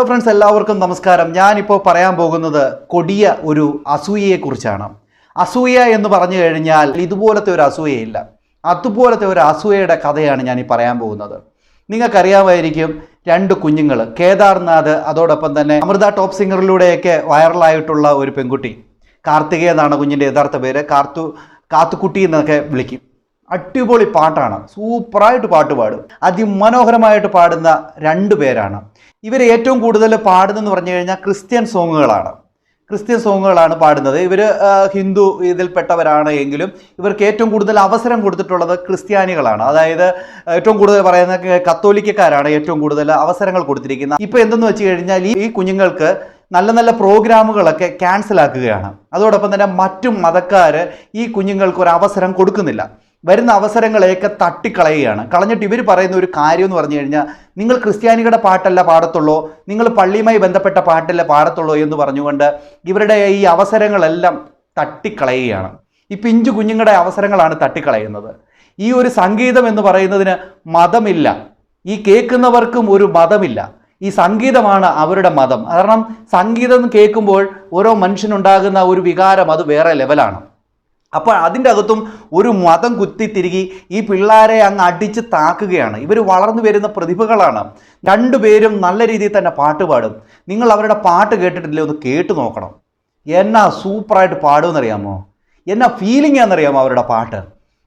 Hello friends എല്ലാവർക്കും നമസ്കാരം. ഞാനിപ്പോൾ പറയാൻ പോകുന്നത് കൊടിയ ഒരു അസൂയയെക്കുറിച്ചാണ്. അസൂയ എന്ന് പറഞ്ഞു കഴിഞ്ഞാൽ ഇതുപോലത്തെ ഒരു അസൂയയില്ല. അതുപോലത്തെ ഒരു അസൂയയുടെ കഥയാണ് ഞാൻ ഈ പറയാൻ പോകുന്നത്. നിങ്ങൾക്കറിയാമായിരിക്കും രണ്ട് കുഞ്ഞുങ്ങൾ കേദാർനാഥ് അതോടൊപ്പം തന്നെ അമൃത ടോപ്പ് സിംഗറിലൂടെയൊക്കെ വൈറലായിട്ടുള്ള ഒരു പെൺകുട്ടി. കാർത്തികേ എന്നാണ് കുഞ്ഞിന്റെ യഥാർത്ഥ പേര്. കാർത്തു കാത്തുക്കുട്ടി എന്നൊക്കെ വിളിക്കും. അടിപൊളി പാട്ടാണ്. സൂപ്പറായിട്ട് പാട്ട് പാടും. അതിമനോഹരമായിട്ട് പാടുന്ന രണ്ട് പേരാണ്. ഇവർ ഏറ്റവും കൂടുതൽ പാടുന്നതെന്ന് പറഞ്ഞു കഴിഞ്ഞാൽ ക്രിസ്ത്യൻ സോങ്ങുകളാണ്. ക്രിസ്ത്യൻ സോങ്ങുകളാണ് പാടുന്നത്. ഇവർ ഹിന്ദു ഇതിൽപ്പെട്ടവരാണ് എങ്കിലും ഇവർക്ക് ഏറ്റവും കൂടുതൽ അവസരം കൊടുത്തിട്ടുള്ളത് ക്രിസ്ത്യാനികളാണ്. അതായത് ഏറ്റവും കൂടുതൽ പറയുന്ന കത്തോലിക്കക്കാരാണ് ഏറ്റവും കൂടുതൽ അവസരങ്ങൾ കൊടുത്തിരിക്കുന്നത്. ഇപ്പോൾ എന്തെന്ന് വെച്ച് കഴിഞ്ഞാൽ ഈ കുഞ്ഞുങ്ങൾക്ക് നല്ല നല്ല പ്രോഗ്രാമുകളൊക്കെ ക്യാൻസലാക്കുകയാണ്. അതോടൊപ്പം തന്നെ മറ്റു മതക്കാർ ഈ കുഞ്ഞുങ്ങൾക്ക് ഒരു അവസരം കൊടുക്കുന്നില്ല. വരുന്ന അവസരങ്ങളെയൊക്കെ തട്ടിക്കളയുകയാണ്. കളഞ്ഞിട്ട് ഇവർ പറയുന്ന ഒരു കാര്യം എന്ന് പറഞ്ഞു കഴിഞ്ഞാൽ നിങ്ങൾ ക്രിസ്ത്യാനികളുടെ പാട്ടല്ല പാടത്തുള്ളൂ? നിങ്ങൾ പള്ളിയുമായി ബന്ധപ്പെട്ട പാട്ടല്ല പാടത്തുള്ളൂ എന്ന് പറഞ്ഞുകൊണ്ട് ഇവരുടെ ഈ അവസരങ്ങളെല്ലാം തട്ടിക്കളയുകയാണ്. ഈ പിഞ്ചു കുഞ്ഞുങ്ങളുടെ അവസരങ്ങളാണ് തട്ടിക്കളയുന്നത്. ഈ ഒരു സംഗീതം എന്ന് പറയുന്നതിന് മതമില്ല. ഈ കേൾക്കുന്നവർക്കും ഒരു മതമില്ല. ഈ സംഗീതമാണ് അവരുടെ മതം. കാരണം സംഗീതം കേൾക്കുമ്പോൾ ഓരോ മനുഷ്യനുണ്ടാകുന്ന ഒരു വികാരം അത് വേറെ ലെവലാണ് അപ്പോൾ അതിന്റെ അകത്തും ഒരു മതം കുത്തിത്തിരുകി ഈ പിള്ളേരെ അങ്ങ് അടിച്ച് താക്കുകയാണ്. ഇവർ വളർന്നു വരുന്ന പ്രതിഭകളാണ്. രണ്ടുപേരും നല്ല രീതിയിൽ തന്നെ പാട്ട് പാടും. നിങ്ങൾ അവരുടെ പാട്ട് കേട്ടിട്ടില്ലേ? ഒന്ന് കേട്ട് നോക്കണം. എന്നാ സൂപ്പറായിട്ട് പാടുമെന്നറിയാമോ? എന്നാ ഫീലിംഗ് ആണെന്നറിയാമോ അവരുടെ പാട്ട്?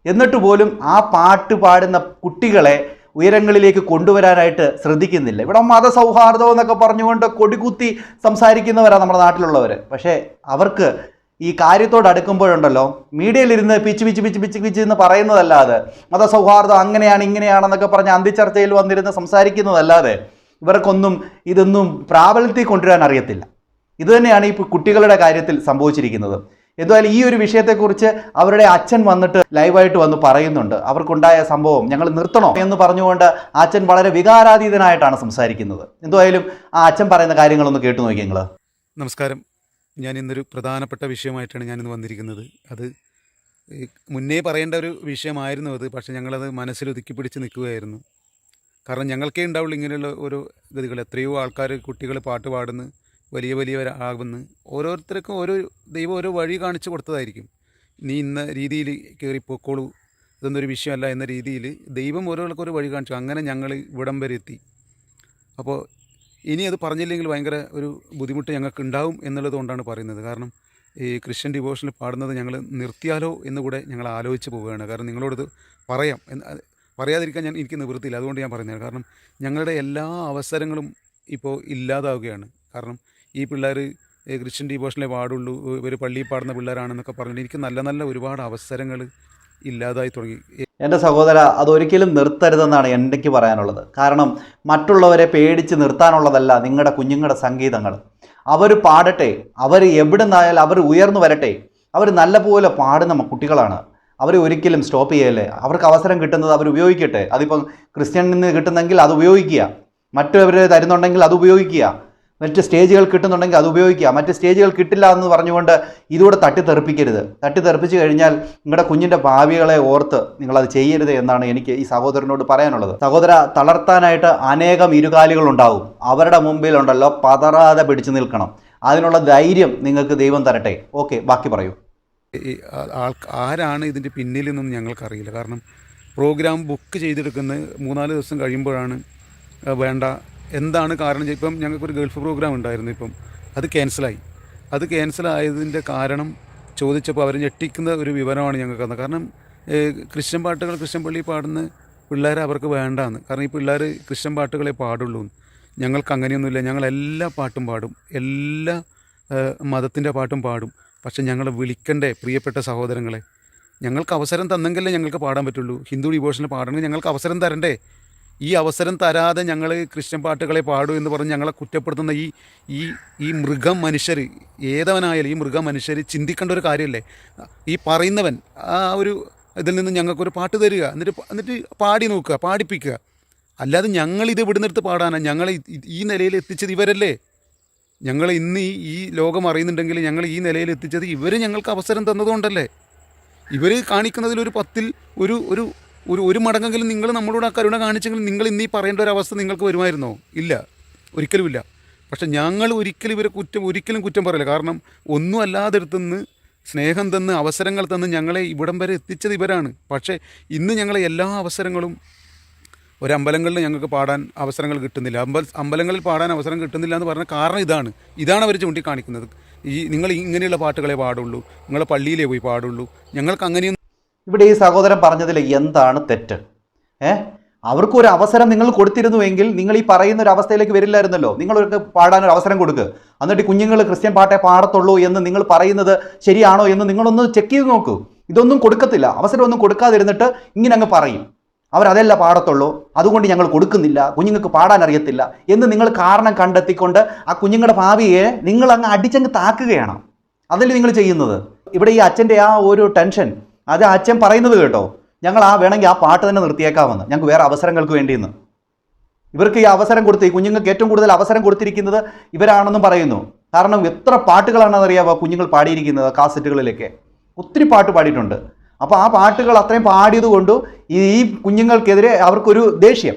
എന്നിട്ട് പോലും ആ പാട്ട് പാടുന്ന കുട്ടികളെ ഉയരങ്ങളിലേക്ക് കൊണ്ടുവരാനായിട്ട് ശ്രദ്ധിക്കുന്നില്ല. ഇവിടെ മതസൗഹാർദ്ദം എന്നൊക്കെ പറഞ്ഞുകൊണ്ട് കൊടികുത്തി സംസാരിക്കുന്നവരാണ് നമ്മുടെ നാട്ടിലുള്ളവർ പക്ഷേ അവർക്ക് ഈ കാര്യത്തോട് അടുക്കുമ്പോഴുണ്ടല്ലോ മീഡിയയിലിരുന്ന് pitch pitch pitch pitch pitch എന്ന് പറയുന്നതല്ലാതെ മതസൗഹാർദ്ദം അങ്ങനെയാണ് ഇങ്ങനെയാണെന്നൊക്കെ പറഞ്ഞ് അന്തിച്ചർച്ചയിൽ വന്നിരുന്ന് സംസാരിക്കുന്നതല്ലാതെ ഇവർക്കൊന്നും ഇതൊന്നും പ്രാബല്യത്തിൽ കൊണ്ടുവരാൻ അറിയത്തില്ല. ഇത് തന്നെയാണ് ഈ കുട്ടികളുടെ കാര്യത്തിൽ സംഭവിച്ചിരിക്കുന്നത്. എന്തായാലും ഈ ഒരു വിഷയത്തെക്കുറിച്ച് അവരുടെ അച്ഛൻ വന്നിട്ട് ലൈവായിട്ട് വന്ന് പറയുന്നുണ്ട്. അവർക്കുണ്ടായ സംഭവം ഞങ്ങൾ നിർത്തണോ എന്ന് പറഞ്ഞുകൊണ്ട് അച്ഛൻ വളരെ വികാരാതീതനായിട്ടാണ് സംസാരിക്കുന്നത്. എന്തായാലും ആ അച്ഛൻ പറയുന്ന കാര്യങ്ങളൊന്ന് കേട്ടു നോക്കി നിങ്ങൾ നമസ്കാരം. ഞാൻ ഇന്നൊരു പ്രധാനപ്പെട്ട വിഷയമായിട്ടാണ് ഞാനിന്ന് വന്നിരിക്കുന്നത്. അത് മുന്നേ പറയേണ്ട ഒരു വിഷയമായിരുന്നു അത് പക്ഷേ ഞങ്ങളത് മനസ്സിൽ ഒതുക്കി പിടിച്ച് നിൽക്കുകയായിരുന്നു. കാരണം ഞങ്ങൾക്കേ ഉണ്ടാവുള്ളൂ ഇങ്ങനെയുള്ള ഒരു ഗതികൾ. എത്രയോ ആൾക്കാർ കുട്ടികൾ പാട്ട് പാടുന്നു വലിയ വലിയവരാകുന്നു ഓരോരുത്തർക്കും ഓരോ ദൈവം ഓരോ വഴി കാണിച്ചു കൊടുത്തതായിരിക്കും. നീ ഇന്ന രീതിയിൽ കയറി പൊക്കോളൂ ഇതൊന്നും ഒരു വിഷയമല്ല എന്ന രീതിയിൽ ദൈവം ഓരോരുത്തർക്കും ഒരു വഴി കാണിച്ചു. അങ്ങനെ ഞങ്ങൾ ഇവിടം വരെ എത്തി. അപ്പോൾ ഇനി അത് പറഞ്ഞില്ലെങ്കിൽ ഭയങ്കര ഒരു ബുദ്ധിമുട്ട് ഞങ്ങൾക്ക് ഉണ്ടാവും എന്നുള്ളത് കൊണ്ടാണ് പറയുന്നത്. കാരണം ഈ ക്രിസ്ത്യൻ ഡിവോഷനിൽ പാടുന്നത് ഞങ്ങൾ നിർത്തിയാലോ എന്ന് കൂടെ ഞങ്ങൾ ആലോചിച്ച് പോവുകയാണ്. കാരണം നിങ്ങളോടത് പറയാം. എന്ന് പറയാതിരിക്കാൻ ഞാൻ എനിക്ക് നിവൃത്തിയില്ല. അതുകൊണ്ട് ഞാൻ പറയുന്നത് കാരണം ഞങ്ങളുടെ എല്ലാ അവസരങ്ങളും ഇപ്പോൾ ഇല്ലാതാവുകയാണ്. കാരണം ഈ പിള്ളേർ ക്രിസ്ത്യൻ ഡിവോഷനിലെ പാടുള്ളൂ ഇവർ പള്ളിയിൽ പാടുന്ന പിള്ളേരാണെന്നൊക്കെ പറഞ്ഞിട്ട് എനിക്ക് നല്ല നല്ല ഒരുപാട് അവസരങ്ങൾ ഇല്ലാതായി തുടങ്ങി. എന്റെ സഹോദര അതൊരിക്കലും നിർത്തരുതെന്നാണ് എനിക്ക് പറയാനുള്ളത്. കാരണം മറ്റുള്ളവരെ പേടിച്ച് നിർത്താനുള്ളതല്ല നിങ്ങളുടെ കുഞ്ഞുങ്ങളുടെ സംഗീതങ്ങൾ അവർ പാടട്ടെ അവർ എവിടെ നിന്നായാലും അവർ ഉയർന്നു വരട്ടെ. അവർ നല്ലപോലെ പാടുന്ന കുട്ടികളാണ്. അവരെ ഒരിക്കലും സ്റ്റോപ്പ് ചെയ്യല്ലേ. അവർക്ക് അവസരം കിട്ടുന്നത് അവർ ഉപയോഗിക്കട്ടെ. അതിപ്പം ക്രിസ്ത്യനിൽ നിന്ന് കിട്ടുന്നെങ്കിൽ അത് ഉപയോഗിക്കുക. മറ്റവർ തരുന്നുണ്ടെങ്കിൽ അത് ഉപയോഗിക്കുക. മറ്റ് സ്റ്റേജുകൾ കിട്ടുന്നുണ്ടെങ്കിൽ അത് ഉപയോഗിക്കുക. മറ്റ് സ്റ്റേജുകൾ കിട്ടില്ല എന്ന് പറഞ്ഞുകൊണ്ട് ഇതുകൂടെ തട്ടിത്തെറിപ്പിക്കരുത്. തട്ടിത്തെറിപ്പിച്ച് കഴിഞ്ഞാൽ നിങ്ങളുടെ കുഞ്ഞിന്റെ ഭാവികളെ ഓർത്ത് നിങ്ങളത് ചെയ്യരുത് എന്നാണ് എനിക്ക് ഈ സഹോദരനോട് പറയാനുള്ളത്. സഹോദര തളർത്താനായിട്ട് അനേകം ഇരുകാലികൾ ഉണ്ടാവും. അവരുടെ മുമ്പിലുണ്ടല്ലോ പതറാതെ പിടിച്ചു നിൽക്കണം. അതിനുള്ള ധൈര്യം നിങ്ങൾക്ക് ദൈവം തരട്ടെ. ഓക്കെ ബാക്കി പറയൂ. ആരാണ് ഇതിന്റെ പിന്നിലെന്നൊന്നും ഞങ്ങൾക്കറിയില്ല. കാരണം പ്രോഗ്രാം ബുക്ക് ചെയ്തെടുക്കുന്ന മൂന്നാൽ ദിവസം കഴിയുമ്പോഴാണ് വേണ്ട എന്താണ് കാരണം? ഇപ്പം ഞങ്ങൾക്കൊരു ഗൾഫ് പ്രോഗ്രാം ഉണ്ടായിരുന്നു ഇപ്പം. അത് ക്യാൻസലായി അത് ക്യാൻസലായതിന്റെ കാരണം ചോദിച്ചപ്പോൾ അവർ ഞെട്ടിക്കുന്ന ഒരു വിവരമാണ് ഞങ്ങൾക്ക് തന്നത്. കാരണം ക്രിസ്ത്യൻ പാട്ടുകൾ ക്രിസ്ത്യൻ പള്ളി പാടുന്ന പിള്ളേരെ അവർക്ക് വേണ്ടാന്ന്. കാരണം ഈ പിള്ളേർ ക്രിസ്ത്യൻ പാട്ടുകളെ പാടുള്ളൂ. ഞങ്ങൾക്ക് അങ്ങനെയൊന്നുമില്ല. ഞങ്ങൾ എല്ലാ പാട്ടും പാടും. എല്ലാ മതത്തിന്റെ പാട്ടും പാടും. പക്ഷെ ഞങ്ങൾ വിളിക്കണ്ടേ പ്രിയപ്പെട്ട സഹോദരങ്ങളെ? ഞങ്ങൾക്ക് അവസരം തന്നെങ്കിലേ ഞങ്ങൾക്ക് പാടാൻ പറ്റുള്ളൂ. ഹിന്ദു ഡിവോഷനിൽ പാടണമെങ്കിൽ ഞങ്ങൾക്ക് അവസരം തരണ്ടേ? ഈ അവസരം തരാതെ ഞങ്ങൾ ക്രിസ്ത്യൻ പാട്ടുകളെ പാടൂ എന്ന് പറഞ്ഞ് ഞങ്ങളെ കുറ്റപ്പെടുത്തുന്ന ഈ ഈ ഈ മൃഗം മനുഷ്യർ ഏതവനായാലും ഈ മൃഗം മനുഷ്യർ ചിന്തിക്കേണ്ട ഒരു കാര്യമല്ലേ? ഈ പറയുന്നവൻ ആ ഒരു ഇതിൽ നിന്ന് ഞങ്ങൾക്കൊരു പാട്ട് തരിക എന്നിട്ട് എന്നിട്ട് പാടി നോക്കുക പാടിപ്പിക്കുക. അല്ലാതെ ഞങ്ങൾ ഇത് ഇവിടുന്ന് എടുത്ത് പാടാനാണ് ഞങ്ങൾ ഈ നിലയിൽ എത്തിച്ചത് ഇവരല്ലേ? ഞങ്ങൾ ഇന്ന് ഈ ഈ ലോകം അറിയുന്നുണ്ടെങ്കിൽ ഞങ്ങൾ ഈ നിലയിൽ എത്തിച്ചത് ഇവർ ഞങ്ങൾക്ക് അവസരം തന്നതുകൊണ്ടല്ലേ? ഇവർ കാണിക്കുന്നതിൽ ഒരു പത്തിൽ ഒരു ഒരു ഒരു ഒരു മടങ്ങെങ്കിലും നിങ്ങൾ നമ്മളോട് ആ കരുണ കാണിച്ചെങ്കിൽ നിങ്ങൾ ഇന്നീ പറയേണ്ട ഒരു അവസ്ഥ നിങ്ങൾക്ക് വരുമായിരുന്നോ? ഇല്ല. ഒരിക്കലുമില്ല പക്ഷെ ഞങ്ങൾ ഒരിക്കലും ഇവരെ കുറ്റം ഒരിക്കലും കുറ്റം പറയില്ല. കാരണം ഒന്നും അല്ലാതെടുത്തുനിന്ന് സ്നേഹം തന്ന് അവസരങ്ങൾ തന്ന് ഞങ്ങളെ ഇവിടം വരെ എത്തിച്ചത് ഇവരാണ്. പക്ഷേ ഇന്ന് ഞങ്ങളെ എല്ലാ അവസരങ്ങളും ഒരമ്പലങ്ങളിൽ ഞങ്ങൾക്ക് പാടാൻ അവസരങ്ങൾ കിട്ടുന്നില്ല. അമ്പൽ അമ്പലങ്ങളിൽ പാടാൻ അവസരം കിട്ടുന്നില്ല എന്ന് പറഞ്ഞ കാരണം ഇതാണ്. ഇതാണ് അവർ ചൂണ്ടിക്കാണിക്കുന്നത്. ഈ നിങ്ങൾ ഇങ്ങനെയുള്ള പാട്ടുകളെ പാടുള്ളൂ. നിങ്ങളെ പള്ളിയിലേ പോയി പാടുള്ളൂ. ഞങ്ങൾക്ക് അങ്ങനെയൊന്നും ഇവിടെ ഈ സഹോദരൻ പറഞ്ഞതിൽ എന്താണ് തെറ്റ്? ഏ? അവർക്ക് ഒരു അവസരം നിങ്ങൾ കൊടുത്തിരുന്നുവെങ്കിൽ നിങ്ങൾ ഈ പറയുന്ന ഒരു അവസ്ഥയിലേക്ക് വരില്ലായിരുന്നല്ലോ. നിങ്ങൾക്ക് പാടാൻ ഒരു അവസരം കൊടുക്കുക എന്നിട്ട് കുഞ്ഞുങ്ങൾ ക്രിസ്ത്യൻ പാട്ടേ പാടത്തുള്ളൂ എന്ന് നിങ്ങൾ പറയുന്നത് ശരിയാണോ എന്ന് നിങ്ങളൊന്ന് ചെക്ക് ചെയ്ത് നോക്കൂ. ഇതൊന്നും കൊടുക്കത്തില്ല. അവസരമൊന്നും കൊടുക്കാതിരുന്നിട്ട് ഇങ്ങനെ അങ്ങ് പറയും. അവരതല്ല പാടത്തുള്ളൂ. അതുകൊണ്ട് ഞങ്ങൾ കൊടുക്കുന്നില്ല. കുഞ്ഞുങ്ങൾക്ക് പാടാൻ അറിയത്തില്ല എന്ന് നിങ്ങൾ കാരണം കണ്ടെത്തിക്കൊണ്ട് ആ കുഞ്ഞുങ്ങളുടെ ഭാവിയെ നിങ്ങൾ അങ്ങ് അടിച്ചങ്ങ് താക്കുകയാണ്. അതല്ലേ നിങ്ങൾ ചെയ്യുന്നത്? ഇവിടെ ഈ അച്ഛന്റെ ആ ഒരു ടെൻഷൻ അത് അച്ഛൻ പറയുന്നത് കേട്ടോ. ഞങ്ങൾ ആ വേണമെങ്കിൽ ആ പാട്ട് തന്നെ നിർത്തിയേക്കാമെന്ന്. ഞങ്ങൾക്ക് വേറെ അവസരങ്ങൾക്ക് വേണ്ടിയെന്ന്. ഇവർക്ക് ഈ അവസരം കൊടുത്ത് ഈ കുഞ്ഞുങ്ങൾക്ക് ഏറ്റവും കൂടുതൽ അവസരം കൊടുത്തിരിക്കുന്നത് ഇവരാണെന്നും പറയുന്നു. കാരണം എത്ര പാട്ടുകളാണെന്ന് അറിയാമോ കുഞ്ഞുങ്ങൾ പാടിയിരിക്കുന്നത് കാസറ്റുകളിലൊക്കെ? ഒത്തിരി പാട്ട് പാടിയിട്ടുണ്ട്. അപ്പോൾ ആ പാട്ടുകൾ അത്രയും പാടിയത് ഈ കുഞ്ഞുങ്ങൾക്കെതിരെ അവർക്കൊരു ദേഷ്യം.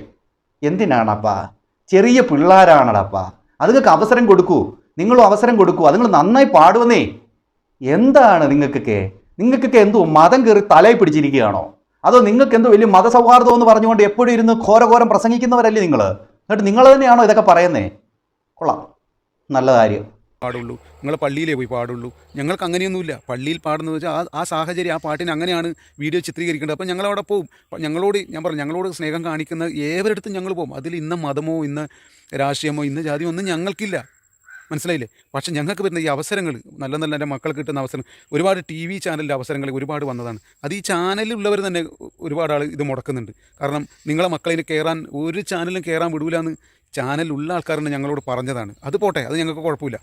എന്തിനാണപ്പാ? ചെറിയ പിള്ളേരാണടപ്പാ. അതുങ്ങൾക്ക് അവസരം കൊടുക്കൂ. നിങ്ങളും അവസരം കൊടുക്കൂ. അതുങ്ങൾ നന്നായി പാടുവന്നേ. എന്താണ് നിങ്ങൾക്കൊക്കെ? നിങ്ങൾക്കൊക്കെ എന്തോ മതം കയറി തലയിൽ പിടിച്ചിരിക്കുകയാണോ? അതോ നിങ്ങൾക്ക് എന്തോ വലിയ മതസൗഹാർദ്ദം എന്ന് പറഞ്ഞുകൊണ്ട് എപ്പോഴും ഇരുന്ന് ഘോരഘോരം പ്രസംഗിക്കുന്നവരല്ലേ നിങ്ങൾ? എന്നിട്ട് നിങ്ങൾ തന്നെയാണോ ഇതൊക്കെ പറയുന്നേ? കൊള്ളാം. നല്ല കാര്യം. പാടുള്ളൂ. നിങ്ങൾ പള്ളിയിലേ പോയി പാടുള്ളൂ. ഞങ്ങൾക്ക് അങ്ങനെയൊന്നുമില്ല. പള്ളിയിൽ പാടുന്നത് വെച്ചാൽ ആ ആ സാഹചര്യം ആ പാട്ടിന് അങ്ങനെയാണ് വീഡിയോ ചിത്രീകരിക്കേണ്ടത്. അപ്പോൾ ഞങ്ങളവിടെ പോകും അപ്പോൾ ഞങ്ങളോട് ഞാൻ പറഞ്ഞു ഞങ്ങളോട് സ്നേഹം കാണിക്കുന്ന ഏവരടുത്തും ഞങ്ങൾ പോകും അതിൽ ഇന്ന മതമോ ഇന്ന് രാഷ്ട്രീയമോ ഇന്ന് ജാതിയോ ഒന്നും ഞങ്ങൾക്കില്ല. മനസ്സിലായില്ലേ? പക്ഷേ ഞങ്ങൾക്ക് വരുന്ന ഈ അവസരങ്ങൾ നല്ല നല്ല എന്റെ മക്കൾക്ക് കിട്ടുന്ന അവസരം ഒരുപാട് ടി വി ചാനലിന്റെ അവസരങ്ങൾ ഒരുപാട് വന്നതാണ്. അത് ഈ ചാനലിലുള്ളവർ തന്നെ ഒരുപാട് ആൾ ഇത് മുടക്കുന്നുണ്ട്. കാരണം നിങ്ങളെ മക്കളിന് കയറാൻ ഒരു ചാനലും കയറാൻ വിടൂല എന്ന് ചാനലിലുള്ള ആൾക്കാരാണ് ഞങ്ങളോട് പറഞ്ഞതാണ്. അത് പോട്ടെ അത് ഞങ്ങൾക്ക് കുഴപ്പമില്ല.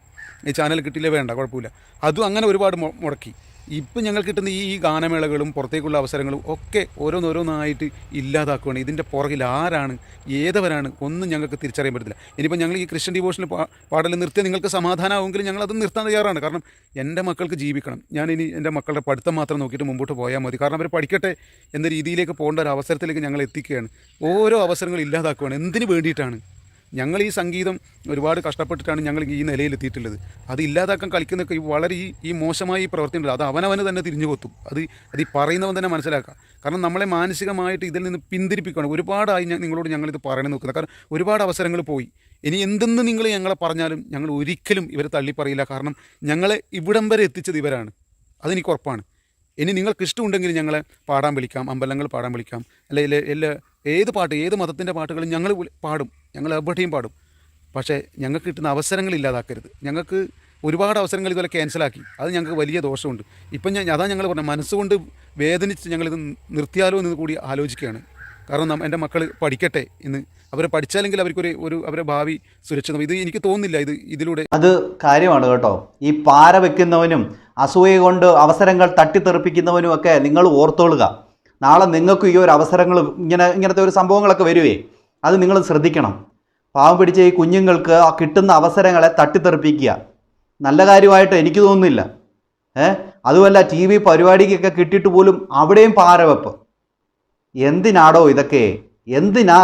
ഈ ചാനൽ കിട്ടിയില്ലേ വേണ്ട കുഴപ്പമില്ല. അതും അങ്ങനെ ഒരുപാട് മുടക്കി. ഇപ്പം ഞങ്ങൾ കിട്ടുന്ന ഈ ഗാനമേളകളും പുറത്തേക്കുള്ള അവസരങ്ങളും ഒക്കെ ഓരോന്നോരോന്നായിട്ട് ഇല്ലാതാക്കുകയാണ് ഇതിന്റെ പുറകിൽ ആരാണ് ഏതവരാണ് ഒന്നും ഞങ്ങൾക്ക് തിരിച്ചറിയാൻ പറ്റത്തില്ല. ഇനിയിപ്പോൾ ഞങ്ങൾ ഈ ക്രിസ്ത്യൻ ഡിവോഷൻ പാ പാടൽ നിർത്തിയാൽ നിങ്ങൾക്ക് സമാധാനമാവുമെങ്കിൽ ഞങ്ങൾ അത് നിർത്താൻ തയ്യാറാണ്. കാരണം എന്റെ മക്കൾക്ക് ജീവിക്കണം. ഞാൻ ഇനി എന്റെ മക്കളുടെ പഠിത്തം മാത്രം നോക്കിയിട്ട് മുമ്പോട്ട് പോയാൽ മതി. കാരണം അവർ പഠിക്കട്ടെ എന്ന രീതിയിലേക്ക് പോകേണ്ട ഒരു അവസരത്തിലേക്ക് ഞങ്ങൾ എത്തിക്കുകയാണ്. ഓരോ അവസരങ്ങളും ഇല്ലാതാക്കുകയാണ് എന്തിനു വേണ്ടിയിട്ടാണ്? ഞങ്ങൾ ഈ സംഗീതം ഒരുപാട് കഷ്ടപ്പെട്ടിട്ടാണ് ഞങ്ങൾ ഈ നിലയിലെത്തിയിട്ടുള്ളത്. അത് ഇല്ലാതാക്കാൻ കളിക്കുന്നൊക്കെ വളരെ ഈ ഈ മോശമായി പ്രവർത്തിയുണ്ട് അത് അവനവന് തന്നെ തിരിഞ്ഞു കൊത്തും. അത് അത് ഈ പറയുന്നവൻ തന്നെ മനസ്സിലാക്കുക കാരണം നമ്മളെ മാനസികമായിട്ട് ഇതിൽ നിന്ന് പിന്തിരിപ്പിക്കണം ഒരുപാടായി നിങ്ങളോട് ഞങ്ങളിത് പറയണം നോക്കുന്നത് കാരണം ഒരുപാട് അവസരങ്ങൾ പോയി. ഇനി എന്തെന്ന് നിങ്ങൾ ഞങ്ങളെ പറഞ്ഞാലും ഞങ്ങൾ ഒരിക്കലും ഇവരെ തള്ളിപ്പറയില്ല. കാരണം ഞങ്ങളെ ഇവിടം വരെ എത്തിച്ചത് ഇവരാണ്. അതെനിക്ക് ഉറപ്പാണ്. ഇനി നിങ്ങൾക്ക് ഇഷ്ടമുണ്ടെങ്കിൽ ഞങ്ങളെ പാടാൻ വിളിക്കാം. അമ്പലങ്ങൾ പാടാൻ വിളിക്കാം. അല്ലെങ്കിൽ എല്ലാ ഏത് പാട്ട് ഏത് മതത്തിന്റെ പാട്ടുകളും ഞങ്ങൾ പാടും. ഞങ്ങൾ എവിടെയും പാടും. പക്ഷേ ഞങ്ങൾക്ക് കിട്ടുന്ന അവസരങ്ങൾ ഇല്ലാതാക്കരുത്. ഞങ്ങൾക്ക് ഒരുപാട് അവസരങ്ങൾ ഇതുപോലെ ക്യാൻസലാക്കി. അത് ഞങ്ങൾക്ക് വലിയ ദോഷമുണ്ട്. ഇപ്പം ഞാൻ അതാ ഞങ്ങൾ പറഞ്ഞത്. മനസ്സുകൊണ്ട് വേദനിച്ച് ഞങ്ങളിത് നിർത്തിയാലോ എന്ന് കൂടി ആലോചിക്കുകയാണ്. കാരണം എന്റെ മക്കൾ പഠിക്കട്ടെ എന്ന്. അവരെ പഠിച്ചാലെങ്കിൽ അവർക്കൊരു ഒരു അവരെ ഭാവി സുരക്ഷിതം. ഇത് എനിക്ക് തോന്നുന്നില്ല. ഇത് ഇതിലൂടെ അത് കാര്യമാണ് കേട്ടോ. ഈ പാര വെക്കുന്നവനും അസൂയ കൊണ്ട് അവസരങ്ങൾ തട്ടിത്തെറിപ്പിക്കുന്നവനും ഒക്കെ നിങ്ങൾ ഓർത്തോളുക. നാളെ നിങ്ങൾക്ക് ഈ ഒരു അവസരങ്ങൾ ഇങ്ങനെ ഇങ്ങനത്തെ ഒരു സംഭവങ്ങളൊക്കെ വരുവേ അത് നിങ്ങൾ ശ്രദ്ധിക്കണം. പാവം പിടിച്ച ഈ കുഞ്ഞുങ്ങൾക്ക് ആ കിട്ടുന്ന അവസരങ്ങളെ തട്ടിത്തെറിപ്പിക്കുക. നല്ല കാര്യമായിട്ട് എനിക്ക് തോന്നുന്നില്ല. ഏ? അതുമല്ല ടി വി പരിപാടിക്കൊക്കെ കിട്ടിയിട്ട് പോലും അവിടെയും പാരവെപ്പ്. എന്തിനാടോ ഇതൊക്കെ? എന്തിനാ?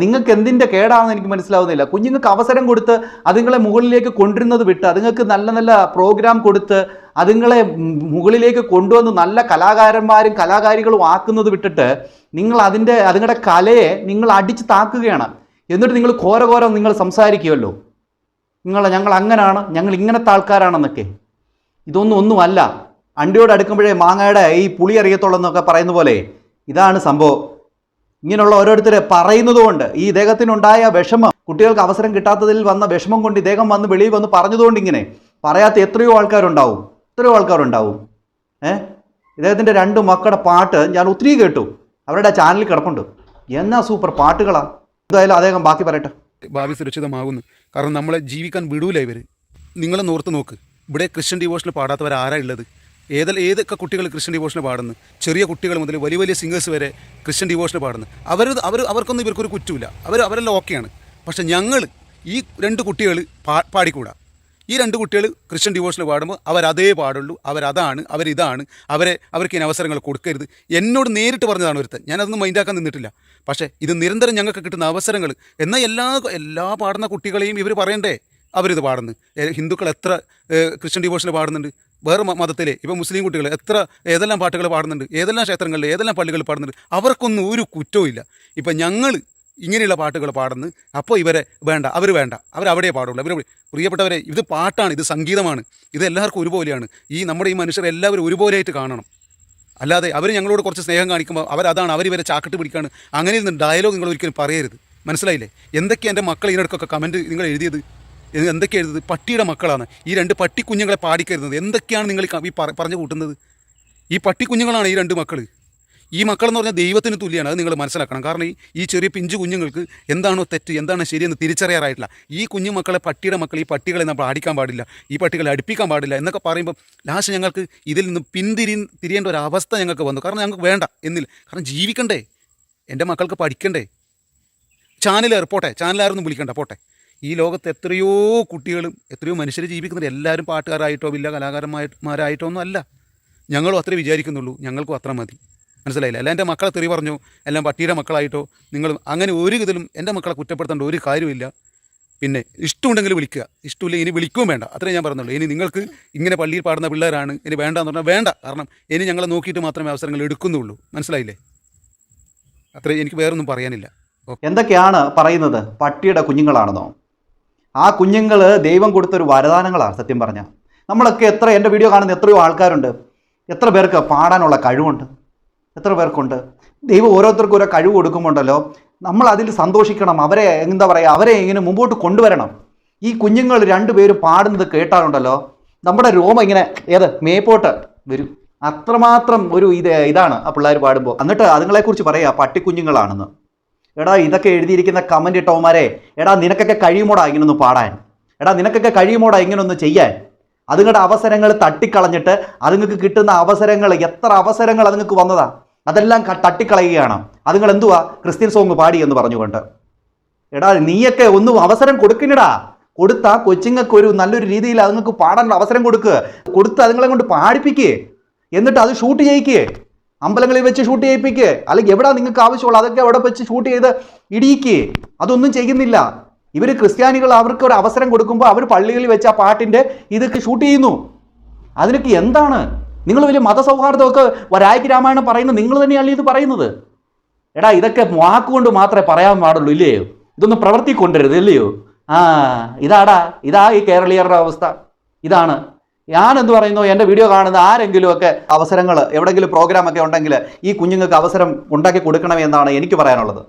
നിങ്ങൾക്ക് എന്തിന്റെ കേടാണെന്ന് എനിക്ക് മനസ്സിലാവുന്നില്ല. കുഞ്ഞുങ്ങൾക്ക് അവസരം കൊടുത്ത് അതുങ്ങളെ മുകളിലേക്ക് കൊണ്ടിരുന്നത് വിട്ട് അതുങ്ങൾക്ക് നല്ല നല്ല പ്രോഗ്രാം കൊടുത്ത് അതുങ്ങളെ മുകളിലേക്ക് കൊണ്ടുവന്ന് നല്ല കലാകാരന്മാരും കലാകാരികളും ആക്കുന്നത് വിട്ടിട്ട് നിങ്ങൾ അതിന്റെ അതുങ്ങളുടെ കലയെ നിങ്ങൾ അടിച്ച് താക്കുകയാണ്. എന്നിട്ട് നിങ്ങൾ ഘോരഘോരം നിങ്ങൾ സംസാരിക്കുമല്ലോ നിങ്ങൾ ഞങ്ങൾ അങ്ങനാണ് ഞങ്ങൾ ഇങ്ങനത്തെ ആൾക്കാരാണെന്നൊക്കെ. ഇതൊന്നും ഒന്നുമല്ല. അണ്ടിയോട് അടുക്കുമ്പോഴേ മാങ്ങയുടെ ഈ പുളി അറിയത്തുള്ളൂ എന്നൊക്കെ പറയുന്ന പോലെ ഇതാണ് സംഭവം. ഇങ്ങനെയുള്ള ഓരോരുത്തർ പറയുന്നതുകൊണ്ട് ഈ ഇദ്ദേഹത്തിനുണ്ടായ വിഷമം കുട്ടികൾക്ക് അവസരം കിട്ടാത്തതിൽ വന്ന വിഷമം കൊണ്ട് ഇദ്ദേഹം വന്ന് വെളിയിൽ വന്ന് പറഞ്ഞതുകൊണ്ട് ഇങ്ങനെ പറയാത്ത എത്രയോ ആൾക്കാരുണ്ടാവും. എത്രയോ ആൾക്കാരുണ്ടാവും. ഏ? ഇദ്ദേഹത്തിന്റെ രണ്ട് മക്കളുടെ പാട്ട് ഞാൻ ഒത്തിരി കേട്ടു. അവരുടെ ചാനലിൽ കിടപ്പുണ്ട്. എന്നാ സൂപ്പർ പാട്ടുകളാ. എന്തായാലും അദ്ദേഹം ബാക്കി പറയട്ടെ. ഭാവി സുരക്ഷിതമാകുന്നു. കാരണം നമ്മളെ ജീവിക്കാൻ വിടൂല ഇവർ നിങ്ങളെ നോർത്ത് നോക്ക്. ഇവിടെ ക്രിസ്ത്യൻ ഡിവോഷനിൽ പാടാത്തവർ ആരാ ഉള്ളത് ഏതെല്ലാം ഏതൊക്കെ കുട്ടികൾ ക്രിസ്ത്യൻ ഡിവോഷനിൽ പാടുന്നു? ചെറിയ കുട്ടികൾ മുതൽ വലിയ വലിയ സിംഗേഴ്സ് വരെ ക്രിസ്ത്യൻ ഡിവോഷനിൽ പാടുന്നു. അവർ അവർ അവർക്കൊന്നും ഇവർക്കൊരു കുറ്റമില്ല അവർ അവരെല്ലാം ഓക്കെയാണ് പക്ഷെ ഞങ്ങൾ ഈ രണ്ട് കുട്ടികൾ പാ പാടിക്കൂടാ. ഈ രണ്ട് കുട്ടികൾ ക്രിസ്ത്യൻ ഡിവോഴ്സിൽ പാടുമ്പോൾ അവരതേ പാടുള്ളൂ അവരതാണ് അവരിതാണ് അവരെ അവർക്ക് ഇനി അവസരങ്ങൾ കൊടുക്കരുത്. എന്നോട് നേരിട്ട് പറഞ്ഞതാണ് ഒരുത്തൻ. ഞാനതൊന്നും മൈൻഡാക്കാൻ നിന്നിട്ടില്ല. പക്ഷേ ഇത് നിരന്തരം ഞങ്ങൾക്ക് കിട്ടുന്ന അവസരങ്ങൾ എന്നാൽ എല്ലാ എല്ലാ പാടുന്ന കുട്ടികളെയും ഇവർ പറയണ്ടേ? അവരിത് പാടുന്നു. ഹിന്ദുക്കൾ എത്ര ക്രിസ്ത്യൻ ഡിവോഴ്സിൽ പാടുന്നുണ്ട്? വേറെ മതത്തിലെ ഇപ്പോൾ മുസ്ലിം കുട്ടികൾ എത്ര ഏതെല്ലാം പാട്ടുകൾ പാടുന്നുണ്ട്? ഏതെല്ലാം ക്ഷേത്രങ്ങളിൽ ഏതെല്ലാം പള്ളികളിൽ പാടുന്നുണ്ട്? അവർക്കൊന്നും ഒരു കുറ്റവും ഇല്ല. ഇപ്പം ഞങ്ങൾ ഇങ്ങനെയുള്ള പാട്ടുകൾ പാടുന്നു. അപ്പോൾ ഇവരെ വേണ്ട അവർ വേണ്ട അവരവിടെ പാടുള്ളൂ. അവർ പ്രിയപ്പെട്ടവരെ ഇത് പാട്ടാണ് ഇത് സംഗീതമാണ്. ഇത് എല്ലാവർക്കും ഒരുപോലെയാണ്. ഈ നമ്മുടെ ഈ മനുഷ്യർ എല്ലാവരും ഒരുപോലെയായിട്ട് കാണണം. അല്ലാതെ അവർ ഞങ്ങളോട് കുറച്ച് സ്നേഹം കാണിക്കുമ്പോൾ അവരതാണ് അവരിവരെ ചാക്കിട്ട് പിടിക്കാണ്. അങ്ങനെ ഇരുന്ന് ഡയലോഗ് നിങ്ങൾ ഒരിക്കലും പറയരുത്. മനസ്സിലായില്ലേ? എന്തൊക്കെയാണ് എന്റെ മക്കൾ ഇതിനിടക്കൊക്കെ കമന്റ് നിങ്ങൾ എഴുതിയത്? എന്തൊക്കെ എഴുതുന്നത് പട്ടിയുടെ മക്കളാണ്. ഈ രണ്ട് പട്ടിക്കുഞ്ഞുങ്ങളെ പാടിക്കരുന്നത് എന്തൊക്കെയാണ് നിങ്ങൾ ഈ പറഞ്ഞു കൂട്ടുന്നത് ഈ പട്ടിക്കുഞ്ഞുങ്ങളാണ് ഈ രണ്ട് മക്കൾ ഈ മക്കളെന്ന് പറഞ്ഞാൽ ദൈവത്തിന് തുല്യമാണ് അത് നിങ്ങൾ മനസ്സിലാക്കണം. കാരണം ഈ ചെറിയ പിഞ്ചു കുഞ്ഞുങ്ങൾക്ക് എന്താണോ തെറ്റ് എന്താണ് ശരിയെന്ന് തിരിച്ചറിയാറായിട്ടില്ല. ഈ കുഞ്ഞു മക്കളെ പട്ടിയുടെ മക്കൾ ഈ പട്ടികളെ നമ്മൾ അടിക്കാൻ പാടില്ല ഈ പട്ടികളെ അടുപ്പിക്കാൻ പാടില്ല എന്നൊക്കെ പറയുമ്പോൾ ലാസ്റ്റ് ഞങ്ങൾക്ക് ഇതിൽ നിന്ന് പിന്തിരി തിരിയേണ്ട ഒരു അവസ്ഥ ഞങ്ങൾക്ക് വന്നു. കാരണം ഞങ്ങൾക്ക് വേണ്ട എന്നില്ല കാരണം ജീവിക്കണ്ടേ എന്റെ മക്കൾക്ക് പഠിക്കണ്ടേ. ചാനൽ പോട്ടെ ചാനലാരൊന്നും വിളിക്കണ്ട പോട്ടെ. ഈ ലോകത്ത് എത്രയോ കുട്ടികളും എത്രയോ മനുഷ്യർ ജീവിക്കുന്നുണ്ട് എല്ലാവരും പാട്ടുകാരായിട്ടോ ഇല്ല കലാകാരന്മാരായിട്ടോ ഒന്നും അല്ല. ഞങ്ങളും അത്രേ വിചാരിക്കുന്നുള്ളൂ ഞങ്ങൾക്കും അത്ര മതി. മനസ്സിലായില്ല. അല്ല എന്റെ മക്കളെ തെറി പറഞ്ഞു എല്ലാം പട്ടിയുടെ മക്കളായിട്ടോ നിങ്ങൾ അങ്ങനെ ഒരു ഇതിലും എന്റെ മക്കളെ കുറ്റപ്പെടുത്തേണ്ട ഒരു കാര്യമില്ല. പിന്നെ ഇഷ്ടമുണ്ടെങ്കിൽ വിളിക്കുക. ഇഷ്ടമില്ല ഇനി വിളിക്കുകയും വേണ്ട. അത്രേ ഞാൻ പറഞ്ഞുള്ളൂ. ഇനി നിങ്ങൾക്ക് ഇങ്ങനെ പള്ളിയിൽ പാടുന്ന പിള്ളേരാണ് ഇനി വേണ്ട എന്ന് പറഞ്ഞാൽ വേണ്ട. കാരണം ഇനി ഞങ്ങളെ നോക്കിയിട്ട് മാത്രമേ അവസരങ്ങൾ എടുക്കുന്നുള്ളൂ. മനസ്സിലായില്ലേ? അത്രേ എനിക്ക് വേറൊന്നും പറയാനില്ല. എന്തൊക്കെയാണ് പറയുന്നത്? പട്ടിയുടെ കുഞ്ഞുങ്ങളാണെന്നോ? ആ കുഞ്ഞുങ്ങൾ ദൈവം കൊടുത്തൊരു വരദാനങ്ങളാണ് സത്യം പറഞ്ഞാൽ നമ്മളൊക്കെ എത്ര എന്റെ വീഡിയോ കാണുന്ന എത്രയോ ആൾക്കാരുണ്ട്. എത്ര പേർക്ക് പാടാനുള്ള കഴിവുണ്ട്. എത്ര പേർക്കുണ്ട്? ദൈവം ഓരോരുത്തർക്കും ഓരോ കഴിവ് കൊടുക്കുമ്പോണ്ടല്ലോ. നമ്മൾ അതിൽ സന്തോഷിക്കണം. അവരെ എന്താ പറയുക അവരെ ഇങ്ങനെ മുമ്പോട്ട് കൊണ്ടുവരണം. ഈ കുഞ്ഞുങ്ങൾ രണ്ടുപേരും പാടുന്നത് കേട്ടാലുണ്ടല്ലോ നമ്മുടെ രോമം ഇങ്ങനെ ഏത്? മേപ്പോട്ട് വരും. അത്രമാത്രം ഒരു ഇത് ഇതാണ് ആ പിള്ളേർ പാടുമ്പോൾ. എന്നിട്ട് അതുങ്ങളെക്കുറിച്ച് പറയുക പട്ടിക്കുഞ്ഞുങ്ങളാണെന്ന്. എടാ ഇതൊക്കെ എഴുതിയിരിക്കുന്ന കമന്റ് ഇട്ടവന്മാരെ എടാ നിനക്കൊക്കെ കഴിയുമോടാ ഇങ്ങനൊന്ന് പാടാൻ? എടാ നിനക്കൊക്കെ കഴിയുമോടാ ഇങ്ങനൊന്ന് ചെയ്യാൻ? അതുങ്ങളുടെ അവസരങ്ങൾ തട്ടിക്കളഞ്ഞിട്ട് അതുങ്ങൾക്ക് കിട്ടുന്ന അവസരങ്ങൾ എത്ര അവസരങ്ങൾ അതുങ്ങൾക്ക് വന്നതാ? അതെല്ലാം തട്ടിക്കളയുകയാണ്. അതുങ്ങൾ എന്തുവാ? ക്രിസ്ത്യൻ സോങ് പാടി എന്ന് പറഞ്ഞുകൊണ്ട്. എടാ നീയൊക്കെ ഒന്നും അവസരം കൊടുക്കണിടാ കൊടുത്ത കൊച്ചുങ്ങൾക്ക് ഒരു നല്ലൊരു രീതിയിൽ അതുങ്ങൾക്ക് പാടാനുള്ള അവസരം കൊടുക്കുക കൊടുത്ത് അതുങ്ങളെ കൊണ്ട് പാടിപ്പിക്കേ. എന്നിട്ട് അത് ഷൂട്ട് ചെയ്യിക്കേ. അമ്പലങ്ങളിൽ വെച്ച് ഷൂട്ട് ചെയ്യിപ്പിക്കേ. അല്ലെങ്കിൽ എവിടെ നിങ്ങൾക്ക് ആവശ്യമുള്ള അതൊക്കെ അവിടെ വെച്ച് ഷൂട്ട് ചെയ്ത് ഇടിയിക്കേ. അതൊന്നും ചെയ്യുന്നില്ല. ഇവർ ക്രിസ്ത്യാനികൾ അവർക്ക് ഒരു അവസരം കൊടുക്കുമ്പോൾ അവർ പള്ളികളിൽ വെച്ച ആ പാട്ടിന്റെ ഇതൊക്കെ ഷൂട്ട് ചെയ്യുന്നു. അതിനൊക്കെ എന്താണ്? നിങ്ങൾ വലിയ മതസൗഹാർദ്ദമൊക്കെ വരായ്ക്ക് രാമായണം പറയുന്നത് നിങ്ങൾ തന്നെയല്ലേ ഇത് പറയുന്നത്? എടാ ഇതൊക്കെ വാക്കുകൊണ്ട് മാത്രമേ പറയാൻ പാടുള്ളൂ ഇല്ലയോ ഇതൊന്നും പ്രവർത്തി കൊണ്ടുവരുത് ഇല്ലയോ ആ ഇതാടാ ഇതാ ഈ കേരളീയരുടെ അവസ്ഥ. ഇതാണ്. ഞാൻ എന്ത് പറയുന്നു? എന്റെ വീഡിയോ കാണുന്ന ആരെങ്കിലുമൊക്കെ അവസരങ്ങൾ എവിടെയെങ്കിലും പ്രോഗ്രാമൊക്കെ ഉണ്ടെങ്കിൽ ഈ കുഞ്ഞുങ്ങൾക്ക് അവസരം ഉണ്ടാക്കി കൊടുക്കണമെന്നാണ് എനിക്ക് പറയാനുള്ളത്.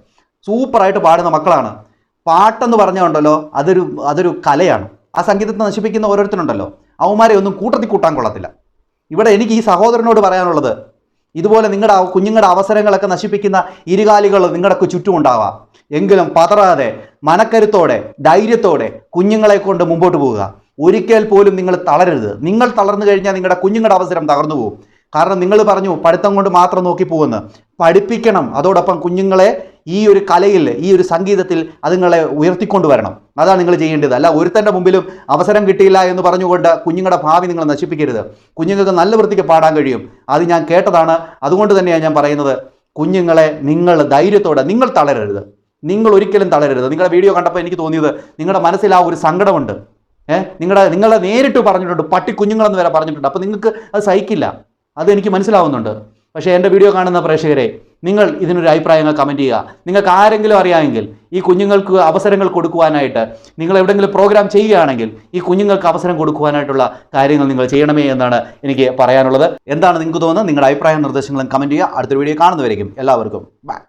സൂപ്പറായിട്ട് പാടുന്ന മക്കളാണ്. പാട്ടെന്ന് പറഞ്ഞുണ്ടല്ലോ അതൊരു അതൊരു കലയാണ്. ആ സംഗീതത്തെ നശിപ്പിക്കുന്ന ഓരോരുത്തരുണ്ടല്ലോ. അവന്മാരെ ഒന്നും കൂട്ടത്തിൽ കൂട്ടാൻ കൊള്ളത്തില്ല. ഇവിടെ എനിക്ക് ഈ സഹോദരനോട് പറയാനുള്ളത് ഇതുപോലെ നിങ്ങളുടെ കുഞ്ഞുങ്ങളുടെ അവസരങ്ങളൊക്കെ നശിപ്പിക്കുന്ന ഇരുകാലികൾ നിങ്ങളുടെ ചുറ്റും ഉണ്ടാവാം. എങ്കിലും പതറാതെ മനക്കരുത്തോടെ ധൈര്യത്തോടെ കുഞ്ഞുങ്ങളെ കൊണ്ട് മുമ്പോട്ട് പോവുക. ഒരിക്കൽ പോലും നിങ്ങൾ തളരരുത്. നിങ്ങൾ തളർന്നു കഴിഞ്ഞാൽ നിങ്ങളുടെ കുഞ്ഞുങ്ങളുടെ അവസരം തകർന്നു പോകും കാരണം നിങ്ങൾ പറഞ്ഞു പഠിത്തം കൊണ്ട് മാത്രം നോക്കി പോകുമെന്ന് പഠിപ്പിക്കണം. അതോടൊപ്പം കുഞ്ഞുങ്ങളെ ഈ ഒരു കലയിൽ ഈ ഒരു സംഗീതത്തിൽ അതുങ്ങളെ ഉയർത്തിക്കൊണ്ടുവരണം. അതാണ് നിങ്ങൾ ചെയ്യേണ്ടത്. അല്ല ഒരുത്തന്റെ മുമ്പിലും അവസരം കിട്ടിയില്ല എന്ന് പറഞ്ഞുകൊണ്ട് കുഞ്ഞുങ്ങളുടെ ഭാവി നിങ്ങൾ നശിപ്പിക്കരുത്. കുഞ്ഞുങ്ങൾക്ക് നല്ല വൃത്തിക്ക് പാടാൻ കഴിയും. അത് ഞാൻ കേട്ടതാണ്. അതുകൊണ്ട് തന്നെയാണ് ഞാൻ പറയുന്നത്. കുഞ്ഞുങ്ങളെ നിങ്ങൾ ധൈര്യത്തോടെ നിങ്ങൾ തളരരുത്. നിങ്ങൾ ഒരിക്കലും തളരരുത്. നിങ്ങളുടെ വീഡിയോ കണ്ടപ്പോൾ എനിക്ക് തോന്നിയത് നിങ്ങളുടെ മനസ്സിൽ ആ ഒരു സങ്കടമുണ്ട്. ഏഹ് നിങ്ങളുടെ നിങ്ങളെ നേരിട്ട് പറഞ്ഞിട്ടുണ്ട്. പട്ടി കുഞ്ഞുങ്ങളെന്ന് വരെ പറഞ്ഞിട്ടുണ്ട്. അപ്പോൾ നിങ്ങൾക്ക് അത് സഹിക്കില്ല. അത് എനിക്ക് മനസ്സിലാവുന്നുണ്ട്. പക്ഷേ എന്റെ വീഡിയോ കാണുന്ന പ്രേക്ഷകരെ നിങ്ങൾ ഇതിനൊരു അഭിപ്രായങ്ങൾ കമന്റ് ചെയ്യുക. നിങ്ങൾക്ക് ആരെങ്കിലും അറിയാമെങ്കിൽ ഈ കുഞ്ഞുങ്ങൾക്ക് അവസരങ്ങൾ കൊടുക്കുവാനായിട്ട് നിങ്ങൾ എവിടെയെങ്കിലും പ്രോഗ്രാം ചെയ്യുകയാണെങ്കിൽ ഈ കുഞ്ഞുങ്ങൾക്ക് അവസരം കൊടുക്കുവാനായിട്ടുള്ള കാര്യങ്ങൾ നിങ്ങൾ ചെയ്യണമേ എന്നാണ് എനിക്ക് പറയാനുള്ളത്. എന്താണ് നിങ്ങൾക്ക് തോന്നുന്നത്? നിങ്ങളുടെ അഭിപ്രായ നിർദ്ദേശങ്ങളും കമന്റ് ചെയ്യുക. അടുത്ത വീഡിയോ കാണുന്നവരേക്കും. എല്ലാവർക്കും. ബൈ